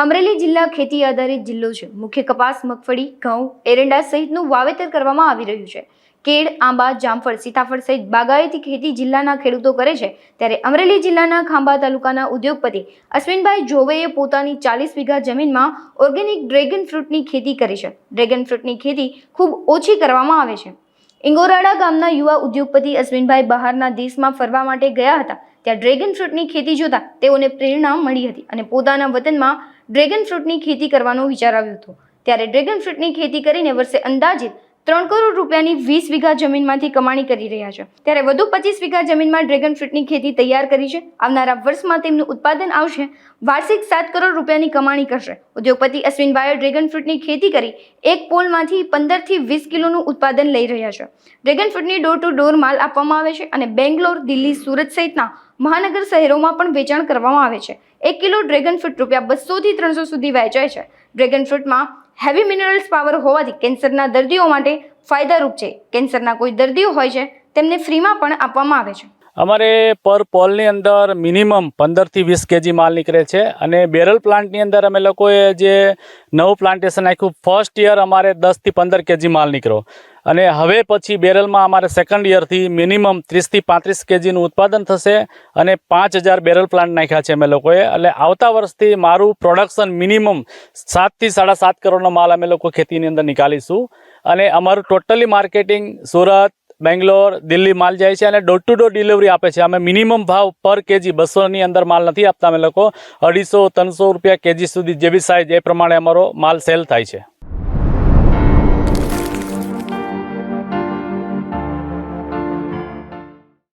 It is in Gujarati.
અમરેલી જિલ્લા ખેતી આધારિત જિલ્લો છે. મુખ્ય કપાસ, મગફળી, ઘઉં, એરંડા સહિતનું વાવેતર કરવામાં આવી રહ્યું છે. કેળ, આંબા, જામફળ, સીતાફળ સહિત બાગાયતી ખેતી જિલ્લાના ખેડૂતો કરે છે. ત્યારે અમરેલી જિલ્લાના ખાંભા તાલુકાના ઉદ્યોગપતિ અશ્વિનભાઈ જોવેએ પોતાની ચાલીસ વીઘા જમીનમાં ઓર્ગેનિક ડ્રેગન ફ્રૂટની ખેતી કરી છે. ડ્રેગન ફ્રૂટની ખેતી ખૂબ ઓછી કરવામાં આવે છે. ઇંગોરાડા ગામના યુવા ઉદ્યોગપતિ અશ્વિનભાઈ બહારના દેશમાં ફરવા માટે ગયા હતા. ત્યાં ડ્રેગન ફ્રૂટની ખેતી જોતા તેઓને પ્રેરણા મળી હતી અને પોતાના વતનમાં ડ્રેગન ફ્રૂટની ખેતી કરવાનો વિચાર આવ્યો હતો. ત્યારે ડ્રેગન ફ્રૂટની ખેતી કરીને વર્ષે અંદાજિત ત્રણ કરોડ રૂપિયાની વીસ વીઘા જમીનમાંથી કમાણી કરી રહ્યા છે. ત્યારે વધુ પચીસ વીઘા જમીનમાં ડ્રેગન ફ્રૂટની ખેતી તૈયાર કરી છે. આવનારા વર્ષમાં તેમનું ઉત્પાદન આવશે. વાર્ષિક સાત કરોડ રૂપિયાની કમાણી કરશે. ઉદ્યોગપતિ અશ્વિનભાઈએ ડ્રેગન ફ્રૂટની ખેતી કરી એક પોલમાંથી પંદરથી વીસ કિલોનું ઉત્પાદન લઈ રહ્યા છે. ડ્રેગન ફ્રૂટની ડોર ટુ ડોર માલ આપવામાં આવે છે અને બેંગ્લોર, દિલ્હી, સુરત સહિતના મહાનગર શહેરોમાં પણ વેચાણ કરવામાં આવે છે. એક કિલો ડ્રેગન ફ્રૂટ રૂપિયા બસોથી ત્રણસો સુધી વેચાય છે. ડ્રેગન ફ્રૂટમાં હેવી મિનરલ્સ પાવર હોવાથી કેન્સરના દર્દીઓ માટે ફાયદારૂપ છે. કેન્સરના કોઈ દર્દીઓ હોય છે, તેમને ફ્રીમાં પણ આપવામાં આવે છે. અમારે પર પોલની અંદર મિનિમમ પંદરથી વીસ કેજી માલ નીકળે છે અને બેરલ પ્લાન્ટની અંદર અમે લોકોએ જે નવું પ્લાન્ટેશન નાખ્યું ફર્સ્ટ યર અમારે દસથી પંદર કેજી માલ નીકળ્યો. અને હવે પછી બેરલમાં અમારે સેકન્ડ યરથી મિનિમમ ત્રીસથી પાંત્રીસ કેજીનું ઉત્પાદન થશે અને પાંચ હજાર બેરલ પ્લાન્ટ નાખ્યા છે અમે લોકોએ. એટલે આવતા વર્ષથી મારું પ્રોડક્શન મિનિમમ સાતથી સાડા સાત કરોડનો માલ અમે લોકો ખેતીની અંદર નીકાળીશું. અને અમારું ટોટલી માર્કેટિંગ સુરત બેંગ્લોર, દિલ્હી માલ જાય છે અને ડોર ટુ ડોર ડિલિવરી આપે છે. અમે મિનિમમ ભાવ પર કેજી બસોની અંદર માલ નથી આપતા અમે લોકો. અઢીસો, ત્રણસો રૂપિયા કેજી સુધી જે બી સાઇઝ એ પ્રમાણે અમારો માલ સેલ થાય છે.